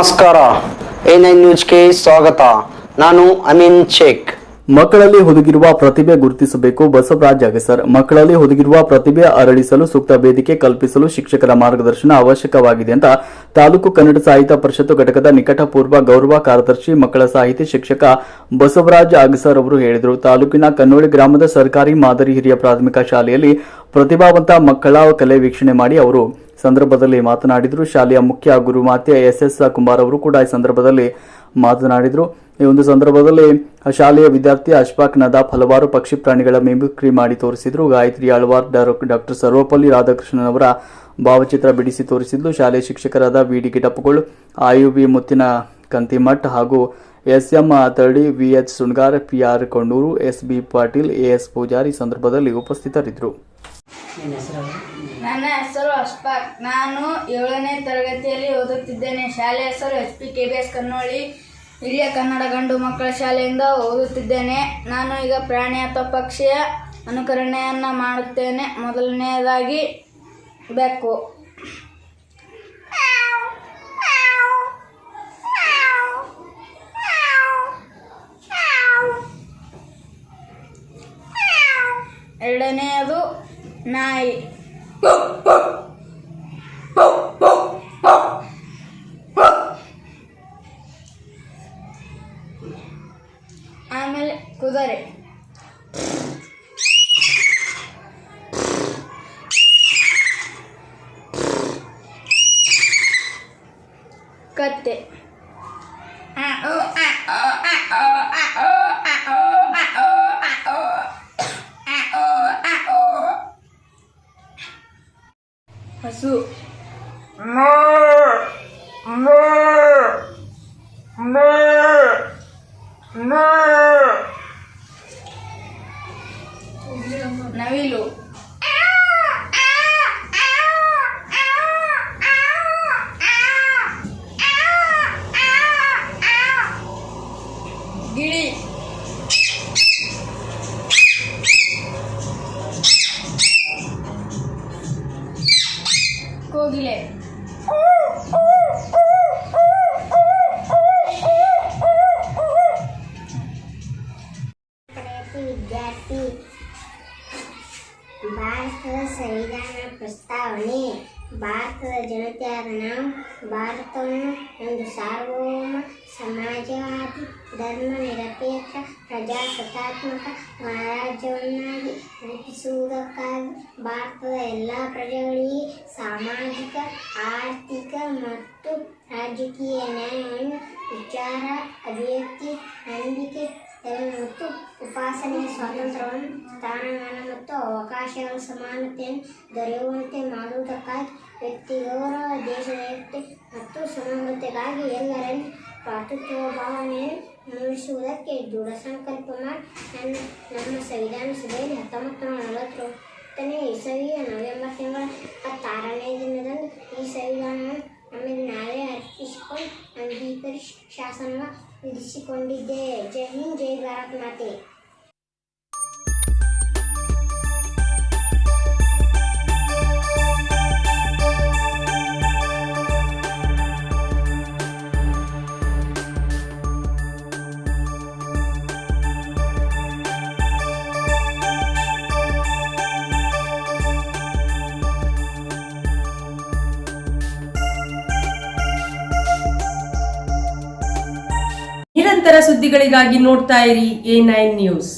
ನಮಸ್ಕಾರ. A nine ನ್ಯೂಸ್ಗೆ ಸ್ವಾಗತ. ನಾನು ಅಮೀನ್ ಶೇಖ್. ಮಕ್ಕಳಲ್ಲಿ ಹುದುಗಿರುವ ಪ್ರತಿಭೆ ಗುರುತಿಸಬೇಕು ಬಸವರಾಜ್ ಅಗಸರ್ ಮಕ್ಕಳಲ್ಲಿ ಹುದುಗಿರುವ ಪ್ರತಿಭೆ ಅರಳಿಸಲು ಸೂಕ್ತ ವೇದಿಕೆ ಕಲ್ಪಿಸಲು ಶಿಕ್ಷಕರ ಮಾರ್ಗದರ್ಶನ ಅವಶ್ಯಕವಾಗಿದೆ ಅಂತ ತಾಲೂಕು ಕನ್ನಡ ಸಾಹಿತ್ಯ ಪರಿಷತ್ತು ಘಟಕದ ನಿಕಟಪೂರ್ವ ಗೌರವ ಕಾರ್ಯದರ್ಶಿ, ಮಕ್ಕಳ ಸಾಹಿತ್ಯ ಶಿಕ್ಷಕ ಬಸವರಾಜ್ ಅಗಸರ್ ಅವರು ಹೇಳಿದರು. ತಾಲೂಕಿನ ಕನ್ನೋಳಿ ಗ್ರಾಮದ ಸರ್ಕಾರಿ ಮಾದರಿ ಹಿರಿಯ ಪ್ರಾಥಮಿಕ ಶಾಲೆಯಲ್ಲಿ ಪ್ರತಿಭಾವಂತ ಮಕ್ಕಳ ಕಲೆ ವೀಕ್ಷಣೆ ಮಾಡಿ ಅವರು ಸಂದರ್ಭದಲ್ಲಿ ಮಾತನಾಡಿದರು. ಶಾಲೆಯ ಮುಖ್ಯ ಗುರುಮಾತೆ ಎಸ್ ಎಸ್ ಕುಮಾರ್ ಅವರು ಕೂಡ ಈ ಸಂದರ್ಭದಲ್ಲಿ ಮಾತನಾಡಿದರು. ಈ ಒಂದು ಸಂದರ್ಭದಲ್ಲಿ ಶಾಲೆಯ ವಿದ್ಯಾರ್ಥಿ ಅಶ್ಫಾಕ್ ನದಾಫ್ ಹಲವಾರು ಪಕ್ಷಿ ಪ್ರಾಣಿಗಳ ಮಿಮಿಕ್ರಿ ಮಾಡಿ ತೋರಿಸಿದ್ರು. ಗಾಯತ್ರಿ ಆಳ್ವಾರ್ ಡಾಕ್ಟರ್ ಸರ್ವಪಲ್ಲಿ ರಾಧಾಕೃಷ್ಣನ್ ಅವರ ಭಾವಚಿತ್ರ ಬಿಡಿಸಿ ತೋರಿಸಿದ್ದು ಶಾಲೆಯ ಶಿಕ್ಷಕರಾದ ವಿ ಡಿ ಗಿಡಪ್ಪಗಳು ಆಯುಬಿ ಮುತ್ತಿನ ಕಂತಿಮಠ್ ಹಾಗೂ S M Tardi V H Sungar P R Kondur S B Patil A S Pujari ಸಂದರ್ಭದಲ್ಲಿ ಉಪಸ್ಥಿತರಿದ್ದರು. ನನ್ನ ಹೆಸರು ಅಶ್ಫಾಕ್. ನಾನು ಏಳನೇ ತರಗತಿಯಲ್ಲಿ ಓದುತ್ತಿದ್ದೇನೆ. ಶಾಲೆ ಹೆಸರು H P K B S Kannoli. ಹಿರಿಯ ಕನ್ನಡ ಗಂಡು ಮಕ್ಕಳ ಶಾಲೆಯಿಂದ ಓದುತ್ತಿದ್ದೇನೆ. ನಾನು ಈಗ ಪ್ರಾಣಿ ಅಥವಾ ಪಕ್ಷಿಯ ಅನುಕರಣೆಯನ್ನು ಮಾಡುತ್ತೇನೆ. ಮೊದಲನೆಯದಾಗಿ ಬೆಕ್ಕು. ಎರಡನೆಯದು ನಾಯಿ. ಆಮೇಲೆ ಕುದುರೆ ಕತ್ತೆ હસુ નવી લો. posible ಸಂವಿಧಾನ ಪ್ರಸ್ತಾವನೆ, ಭಾರತದ ಜನತೆಯಾದ ನಾವು, ಭಾರತವನ್ನು ಒಂದು ಸಾರ್ವಭೌಮ ಸಮಾಜವಾದಿ, ಧರ್ಮ ನಿರಪೇಕ್ಷ, ಪ್ರಜಾಸತ್ತಾತ್ಮಕ ರಾಜ್ಯವನ್ನಾಗಿ ರೂಪಿಸುವುದಕ್ಕಾಗಿ ಭಾರತದ ಎಲ್ಲ ಪ್ರಜೆಗಳಿಗೆ ಸಾಮಾಜಿಕ, ಆರ್ಥಿಕ ಮತ್ತು ರಾಜಕೀಯ ನ್ಯಾಯವನ್ನು ವಿಚಾರ, ಅಭಿವ್ಯಕ್ತಿ, ನಂಬಿಕೆ ಉಪಾಸನೆಯ ಸ್ವಾತಂತ್ರ್ಯವನ್ನು ಸ್ಥಾನಮಾನ ಮತ್ತು ಅವಕಾಶಗಳ ಸಮಾನತೆಯನ್ನು ದೊರೆಯುವಂತೆ ಮಾಡುವುದಕ್ಕಾಗಿ ವ್ಯಕ್ತಿ ಗೌರವ ದೇಶದ ಏಕತೆ ಮತ್ತು ಸಮಾನತೆಗಾಗಿ ಎಲ್ಲರಲ್ಲಿ ಪ್ರಾತೃತ್ವ ಭಾವನೆಯನ್ನು ಮೂಡಿಸುವುದಕ್ಕೆ ದೃಢ ಸಂಕಲ್ಪ ಮಾಡಿ ನನ್ನ, ನಮ್ಮ ಸಂವಿಧಾನ ಸಭೆಯಲ್ಲಿ ಹತ್ತೊಂಬತ್ತು ನೂರ ನಲವತ್ತೊಂಬತ್ತನೇ ಇಸವಿಯ ನವೆಂಬರ್ ತಿಂಗಳ ಇಪ್ಪತ್ತಾರನೇ ದಿನದಂದು ಈ ಸಂವಿಧಾನವನ್ನು ನಮಗೆ ನಾವೇ ಅರ್ಪಿಸಿಕೊಂಡು ಅಂಗೀಕರಿಸಿ ಶಾಸನ ವಿಧಿಸಿಕೊಂಡಿದ್ದೆ. ಜೈ ಹಿಂದ್, ಜೈ ಭಾರತ್ ಮಾತೆ. ನಿರಂತರ ಸುದ್ದಿಗಳಿಗಾಗಿ ನೋಡ್ತಾ ಇರಿ ಎ ನೈನ್ ನ್ಯೂಸ್.